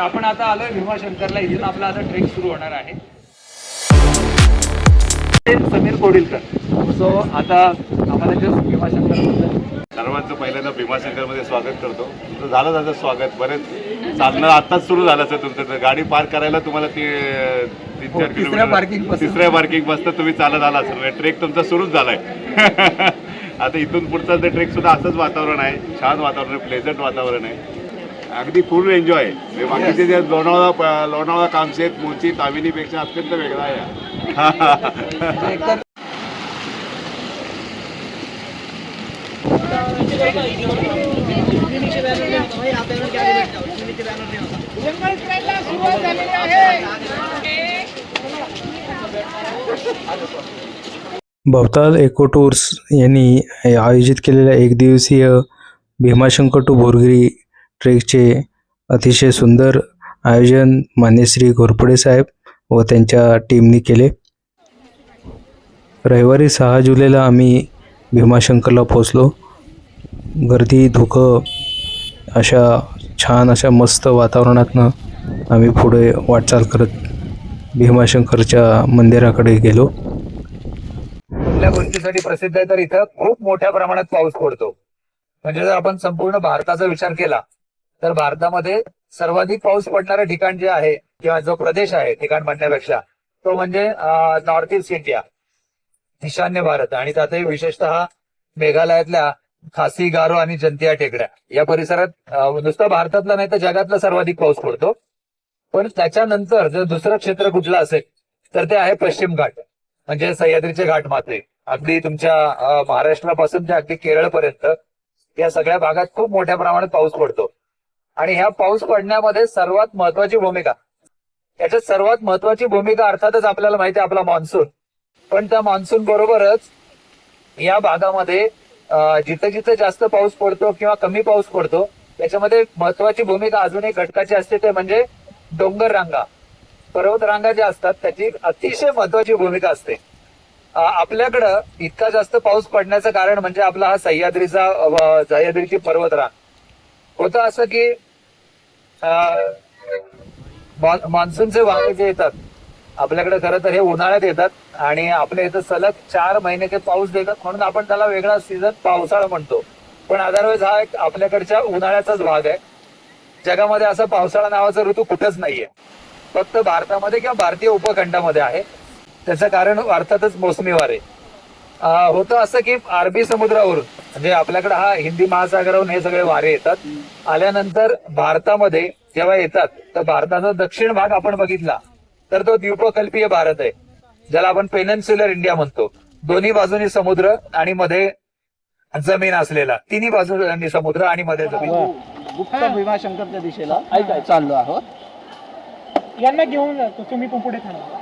आपण आता आलोय भीमाशंकरला इथून आपला आता ट्रेक सुरू होणार आहे. समीर कोडिलकर. सो आता आम्हाला जस्ट भीमाशंकर सर्वांचं पहिल्यांदा भीमाशंकरमध्ये स्वागत करतो. तुमचं झालं त्याचं स्वागत. बरेच चालणं आत्ताच सुरू झालं सर तुमचं. तर गाडी पार्क करायला तुम्हाला ती तीन हो, चार तिसऱ्या किलोमीटर. तिसऱ्या पार्किंगपासून तुम्ही चालत आला सर ट्रेक तुमचा सुरूच झालाय. आता इथून पुढचं ते ट्रेक सुद्धा असंच वातावरण आहे. छान वातावरण आहे प्लेझंट वातावरण आहे. अगदी फुल एन्जॉय आहे बाकीचे जे लोणावळा लोणावळा कामशेत मुळची तामिनीपेक्षा अत्यंत वेगळा आहे. भवताल एको टूर्स यांनी आयोजित केलेल्या एक दिवसीय भीमाशंकर टू बोरगिरी ट्रेकचे अतिशय सुंदर आयोजन मान्यश्री घोरपडे साहेब व त्यांच्या टीमने केले. रविवारी सहा जुलैला आम्ही भीमाशंकरला पोचलो गर्दी धुकं अशा छान अशा मस्त वातावरणातनं आम्ही पुढे वाटचाल करत भीमाशंकरच्या मंदिराकडे गेलो. कुठल्या गोष्टीसाठी प्रसिद्ध आहे तर इथं खूप मोठ्या प्रमाणात पाऊस पडतो. म्हणजे जर आपण संपूर्ण भारताचा विचार केला तर भारतामध्ये सर्वाधिक पाऊस पडणारं ठिकाण जे आहे किंवा जो प्रदेश आहे ठिकाण म्हणण्यापेक्षा तो म्हणजे नॉर्थ ईस्ट इंडिया ईशान्य भारत. आणि त्यातही विशेषतः मेघालयातल्या खासी गारो आणि जंतिया टेकड्या. या परिसरात नुसता नुसतं भारतातला नाही तर जगातला सर्वाधिक पाऊस पडतो. पण त्याच्यानंतर जर दुसरं क्षेत्र कुठलं असेल तर ते आहे पश्चिम घाट. म्हणजे सह्याद्रीचे घाट माते. अगदी तुमच्या महाराष्ट्रापासून ते अगदी केरळपर्यंत या सगळ्या भागात खूप मोठ्या प्रमाणात पाऊस पडतो. आणि ह्या पाऊस पडण्यामध्ये सर्वात महत्वाची भूमिका. त्याच्यात सर्वात महत्वाची भूमिका अर्थातच आपल्याला माहिती आहे आपला मान्सून पण त्या मान्सून बरोबरच या भागामध्ये जिथे जिथं जिथं जास्त पाऊस पडतो किंवा कमी पाऊस पडतो त्याच्यामध्ये महत्वाची भूमिका अजून एक घटकाची असते ते म्हणजे डोंगर रांगा पर्वत रांगा ज्या असतात त्याची अतिशय महत्वाची भूमिका असते. आपल्याकडं इतका जास्त पाऊस पडण्याचं कारण म्हणजे आपला हा सह्याद्रीचा सह्याद्रीची पर्वत रांग होतं असं की मान्सूनचे वारे जे येतात आपल्याकडे खरं तर हे उन्हाळ्यात येतात आणि आपल्या इथं सलग चार महिने ते पाऊस देतात म्हणून आपण त्याला वेगळा सीझन पावसाळा म्हणतो. पण अदरवाईज हा एक आपल्याकडच्या उन्हाळ्याचाच भाग आहे. जगामध्ये असं पावसाळा नावाचा ऋतू कुठंच नाहीये. फक्त भारतामध्ये किंवा भारतीय उपखंडामध्ये आहे. त्याचं कारण अर्थातच मोसमी वारे होतं असं की अरबी समुद्रावरून म्हणजे आपल्याकडे हा हिंदी महासागरावरून हे सगळे वारे येतात आल्यानंतर भारतामध्ये जेव्हा येतात तर भारताचा दक्षिण भाग आपण बघितला तर तो द्वीपकल्पीय भारत आहे ज्याला आपण पेनन्सुलर इंडिया म्हणतो. दोन्ही बाजूनी समुद्र आणि मध्ये जमीन असलेला तिन्ही बाजूनी समुद्र आणि मध्ये जमीन. गुप्त भीमाशंकरच्या दिशेला ऐकाय चाललो आहोत. यांना घेऊन जातो तुम्ही पण पुढे थांबा.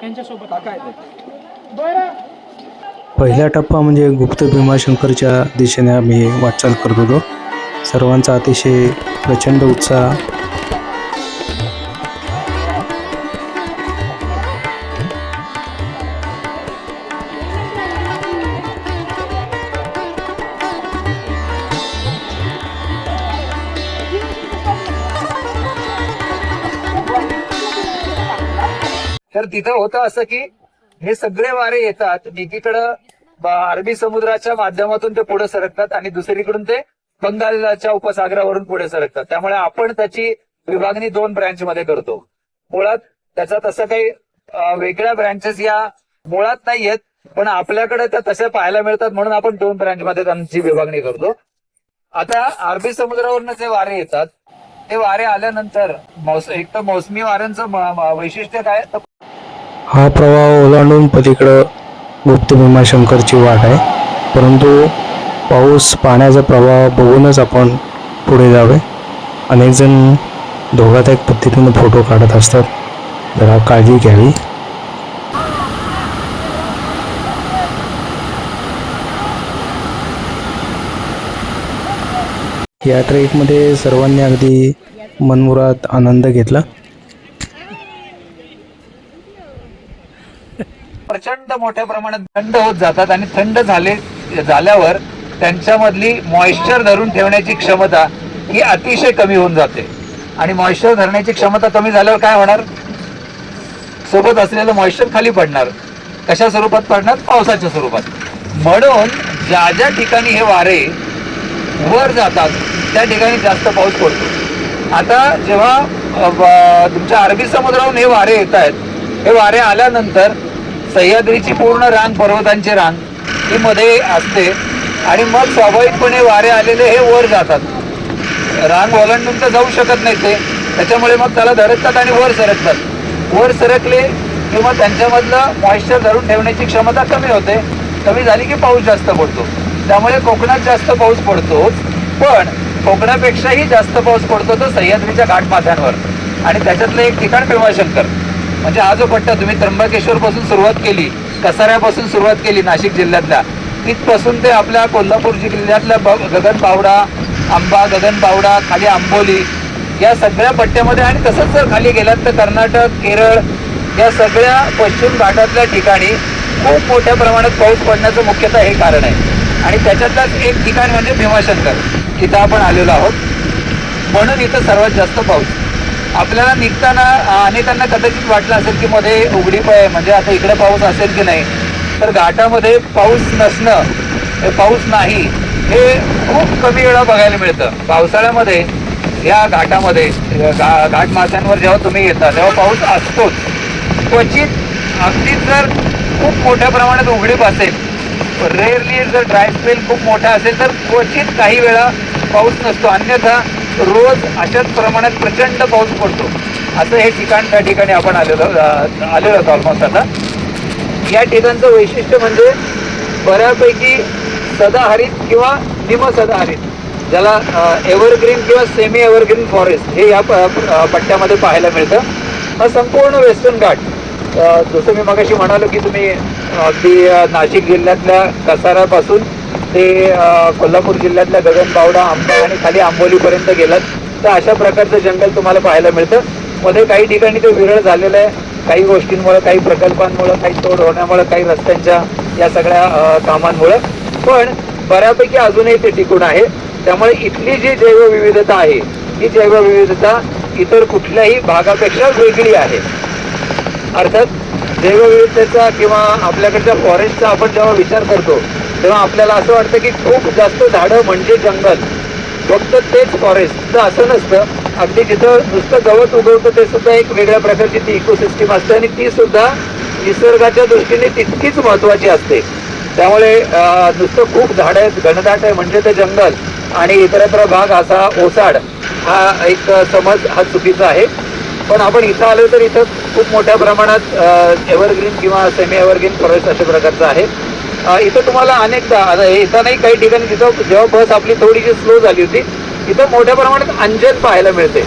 त्यांच्यासोबत. काय ते बरं. पहिला टप्पा म्हणजे गुप्त भीमाशंकरच्या दिशेने आम्ही वाटचाल करत होतो. सर्वांचा अतिशय प्रचंड उत्साह. तर तिथं होतं असं की हे सगळे वारे येतात. एकीकडं अरबी समुद्राच्या माध्यमातून ते पुढे सरकतात आणि दुसरीकडून ते बंगालच्या उपसागरावरून पुढे सरकतात. त्यामुळे आपण त्याची विभागणी दोन ब्रँच मध्ये करतो. मुळात त्याचा तसं काही वेगळ्या ब्रँचेस या मुळात नाही आहेत पण आपल्याकडे त्या तशा पाहायला मिळतात म्हणून आपण दोन ब्रँच मध्ये त्यांची विभागणी करतो. आता अरबी समुद्रावरनं जे वारे येतात ते वारे आल्यानंतर एक तर मोसमी वाऱ्यांचं वैशिष्ट्य काय? तर हा प्रवाह ओलांडून पलीकडं गुप्त भीमाशंकरची वाट आहे. परंतु पाऊस पाण्याचा प्रवाह बघूनच आपण पुढे जावे. अनेक जण धोकादायक पद्धतीने फोटो काढत असतात. जरा काळजी घ्यावी. या ट्रेकमध्ये सर्वांनी अगदी मनमुरात आनंद घेतला. प्रचंड मोठ्या प्रमाणात थंड होत जातात आणि थंड झाले झाल्यावर त्यांच्यामधली मॉइश्चर धरून ठेवण्याची क्षमता ही अतिशय कमी होऊन जाते. आणि मॉइश्चर धरण्याची क्षमता कमी झाल्यावर काय होणार? सोबत असलेलं मॉइश्चर खाली पडणार. कशा स्वरूपात पडणार? पावसाच्या स्वरूपात. म्हणून ज्या ज्या ठिकाणी हे वारे वर जातात त्या ठिकाणी जास्त पाऊस पडतो. आता जेव्हा तुमच्या अरबी समुद्रावरून हे वारे येत आहेत हे वारे आल्यानंतर सह्याद्रीची पूर्ण रांग पर्वतांची रांग ही मध्ये असते. आणि मग स्वाभाविकपणे वारे आलेले हे वर जातात. रांग ओलांडून तर जाऊ शकत नाही ते. त्याच्यामुळे मग त्याला धडकतात आणि वर सरकतात. वर सरकले किंवा त्यांच्यामधलं मॉइश्चर धरून ठेवण्याची क्षमता कमी होते. कमी झाली की पाऊस जास्त पडतो. त्यामुळे कोकणात जास्त पाऊस पडतोच. पण कोकणापेक्षाही जास्त पाऊस पडतो तो सह्याद्रीच्या घाटमाथ्यांवर. आणि त्याच्यातलं एक ठिकाण भीमाशंकर. म्हणजे हा जो पट्टा तुम्ही त्र्यंबकेश्वर पासून सुरुवात केली कसाऱ्यापासून सुरुवात केली नाशिक जिल्ह्यातल्या तिथपासून ते आपल्या कोल्हापूर जिल्ह्यातल्या ब- गगनबावडा आंबा गगनबावडा खाली आंबोली या सगळ्या पट्ट्यामध्ये आणि तसंच जर खाली गेलात तर कर्नाटक केरळ या सगळ्या पश्चिम घाटातल्या ठिकाणी खूप मोठ्या प्रमाणात पाऊस पडण्याचं मुख्यतः हे कारण आहे. आणि त्याच्यातलंच एक ठिकाण म्हणजे भीमाशंकर इथं आपण आलेलो आहोत. म्हणून इथं सर्वात जास्त पाऊस. आपल्याला निघताना अनेकांना कदाचित वाटलं असेल की मध्ये उघडीप आहे म्हणजे आता इकडे पाऊस असेल की नाही तर घाटामध्ये पाऊस नसणं पाऊस नाही हे खूप कमी वेळा बघायला मिळतं. पावसाळ्यामध्ये या घाटामध्ये घा घाट माथ्यांवर जेव्हा तुम्ही येता तेव्हा पाऊस असतोच. क्वचित अगदीच जर खूप मोठ्या प्रमाणात उघडीप असेल रेअरली जर ड्राय स्पेल खूप मोठा असेल तर क्वचित काही वेळा पाऊस नसतो. अन्यथा रोज अशाच प्रमाणात प्रचंड पाऊस पडतो. असं हे ठिकाण त्या ठिकाणी आपण आलेलो आलेलो आहोत ऑलमोस्ट आता. या ठिकाणचं वैशिष्ट्य म्हणजे बऱ्यापैकी सदाहरित किंवा निम सदाहरित ज्याला एव्हरग्रीन किंवा सेमी एव्हरग्रीन फॉरेस्ट हे या प- पट्ट्यामध्ये पाहायला मिळतं. हा संपूर्ण वेस्टर्न घाट जसं मी मगाशी म्हणालो की तुम्ही अगदी नाशिक जिल्ह्यातल्या कसारापासून ते कोल्हापूर जिल्ह्यातल्या गगनबावडा आंबा आणि खाली आंबोलीपर्यंत गेलात. तर अशा प्रकारचं जंगल तुम्हाला पाहायला मिळतं. मध्ये काही ठिकाणी ते विरळ झालेलं आहे. काही गोष्टींमुळे काही प्रकल्पांमुळे काही तोड होण्यामुळं काही रस्त्यांच्या या सगळ्या कामांमुळं कामांमुळे. पण बऱ्यापैकी अजूनही ते टिकून आहे. त्यामुळे इथली जी जैवविविधता आहे ही जैवविविधता इतर कुठल्याही भागापेक्षा वेगळी आहे. अर्थात जैवविविधतेचा किंवा आपल्याकडच्या फॉरेस्टचा आपण जेव्हा विचार करतो तेव्हा आपल्याला असं वाटतं की खूप जास्त झाडं म्हणजे जंगल. फक्त तेच फॉरेस्ट तर असं नसतं. अगदी जिथं नुसतं गवत उगवतं ते सुद्धा एक वेगळ्या प्रकारची ती इकोसिस्टीम असते आणि ती सुद्धा निसर्गाच्या दृष्टीने तितकीच महत्वाची असते. त्यामुळे नुसतं खूप झाड आहेत घनदाट आहे म्हणजे ते जंगल आणि इतरत्र भाग असा ओसाड हा एक समज हा चुकीचा आहे. पण आपण इथं आलो तर इथं खूप मोठ्या प्रमाणात एव्हरग्रीन किंवा सेमी एव्हरग्रीन फॉरेस्ट अशा प्रकारचं आहे. इथं तुम्हाला अनेकदा आता इथं नाही काही ठिकाणी तिथं जेव्हा बस आपली थोडीशी स्लो झाली होती इथं मोठ्या प्रमाणात अंजन पाहायला मिळते.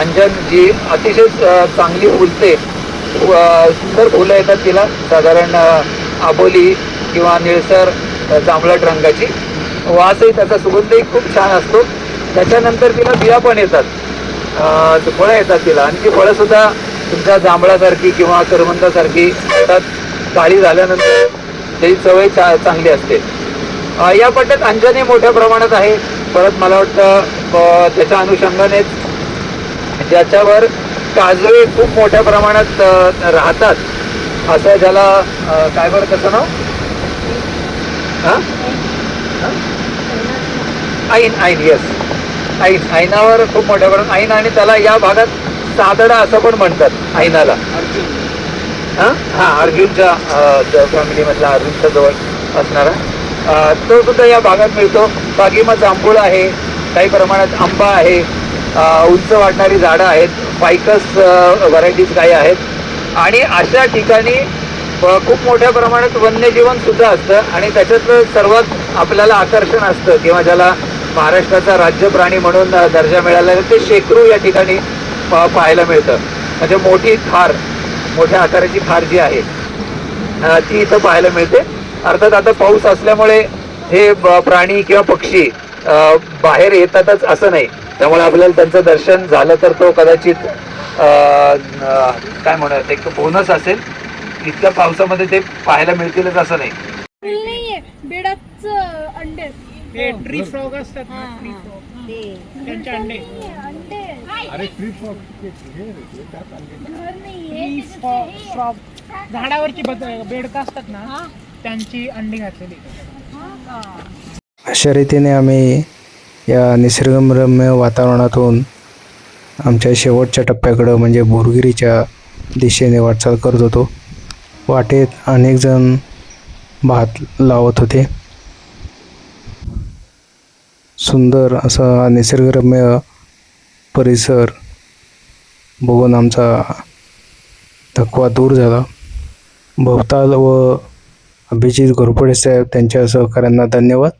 अंजन जी अतिशय चांगली फुलते सुंदर फुलं येतात तिला. साधारण आबोली किंवा निळसर जांभळट रंगाची. वासही त्याचा सुगंधही खूप छान असतो. त्याच्यानंतर तिला बिया पण येतात. फळं येतात तिला. आणि ती फळंसुद्धा तुमच्या जांभळासारखी किंवा करवंदासारखी येतात. काळी झाल्यानंतर त्याची सवय चा चांगली असते. या पट्ट्यात अंजनी मोठ्या प्रमाणात आहे. परत मला वाटतं त्याच्या अनुषंगानेच ज्याच्यावर काजवे खूप मोठ्या प्रमाणात राहतात. असं ज्याला काय बरं त्याचं नाव? हां? ऐन ऐन येस ऐन ऐनावर खूप मोठ्या प्रमाणात ऐन आणि त्याला या भागात सादडा असं पण म्हणतात ऐनाला. हा? अर्जुनच्या फॅमिलीमधला अर्जुनच्या जवळ असणारा. तो सुद्धा या भागात मिळतो. बाकी मग जांभूळ आहे काही प्रमाणात आंबा आहे उंच वाढणारी झाडं आहेत पायकस व्हरायटीज काही आहेत. आणि अशा ठिकाणी खूप मोठ्या प्रमाणात वन्यजीवन सुद्धा असतं आणि त्याच्यातलं सर्वात आपल्याला आकर्षण असतं किंवा ज्याला महाराष्ट्राचा राज्य प्राणी म्हणून दर्जा मिळाला आहे, ते शेकरू या ठिकाणी प- पाहायला मिळतं. म्हणजे मोठी थार मोठ्या आकाराची खार जी आहे ती इथं पाहायला मिळते. अर्थात आता पाऊस असल्यामुळे हे प्राणी किंवा पक्षी बाहेर येतातच असं नाही. त्यामुळे आपल्याला त्यांचं दर्शन झालं तर तो कदाचित काय म्हणूयात एक बोनस असेल. इतक्या पावसामध्ये ते पाहायला मिळतीलच असं नाही. अंडे. ट्री फ्रॉग असतात ना ट्री. फ्रॉग. त्यांचे अंडे Free fro- frog. झाडावरची बद- बेडकं असतात ना त्यांची अंडी घातलेली. अशा रीतीने आम्ही या निसर्गरम्य वातावरणातून आमच्या शेवटच्या टप्प्याकडं म्हणजे बोरगिरीच्या दिशेने वाटचाल करत होतो. वाटेत अनेक जण भात लावत होते. सुंदर असा निसर्गरम्य परिसर बघून आमचा थकवा दूर झाला. भोवताल व अभिजित घोरपडे साहेब त्यांच्या सहकाऱ्यांना धन्यवाद.